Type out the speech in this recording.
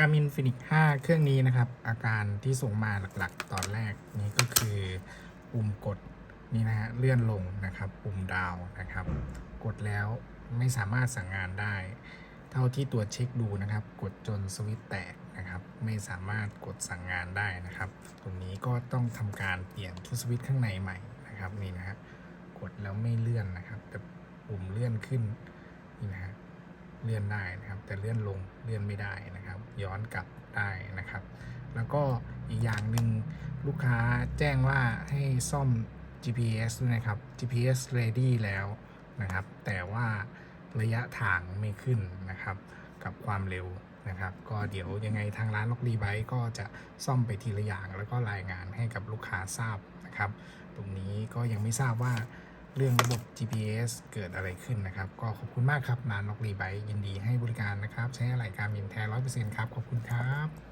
การมินฟินิก5เครื่องนี้นะครับ อาการที่ส่งมาหลักๆ ตอนแรกนี้ก็คือปุ่มกดนี่นะฮะเลื่อนลงนะครับปุ่มดาวนะครับ กดแล้วไม่สามารถสั่งงานได้ เท่าที่ตรวจเช็คดูนะครับ กดจนสวิตแตกนะครับ ไม่สามารถกดสั่งงานได้นะครับตรงนี้ก็ต้องทำการเปลี่ยนชุดสวิตข้างในใหม่นะครับนี่นะฮะกดแล้วไม่เลื่อนนะครับแต่ปุ่มเลื่อนขึ้นนี่นะฮะ เลื่อนได้นะครับ แต่เลื่อนลงเลื่อนไม่ได้นะครับ ย้อนกลับได้นะครับ แล้วก็อีกอย่างหนึ่งลูกค้าแจ้งว่าให้ซ่อม GPS ด้วยนะครับ GPS ready แล้วนะครับ แต่ว่าระยะทางไม่ขึ้นนะครับ กับความเร็วนะครับ ก็เดี๋ยวยังไงทางร้านล็อกรีไบก็จะซ่อมไปทีละอย่าง แล้วก็รายงานให้กับลูกค้าทราบนะครับ ตรงนี้ก็ยังไม่ทราบว่า เรื่องระบบ GPS เกิดอะไรขึ้นนะครับ ก็ขอบคุณมากครับนานล็อกรีไบยินดีให้บริการนะครับ ใช้อะไรการบินแท้ร้อยเปอร์เซ็นต์ครับ ขอบคุณครับ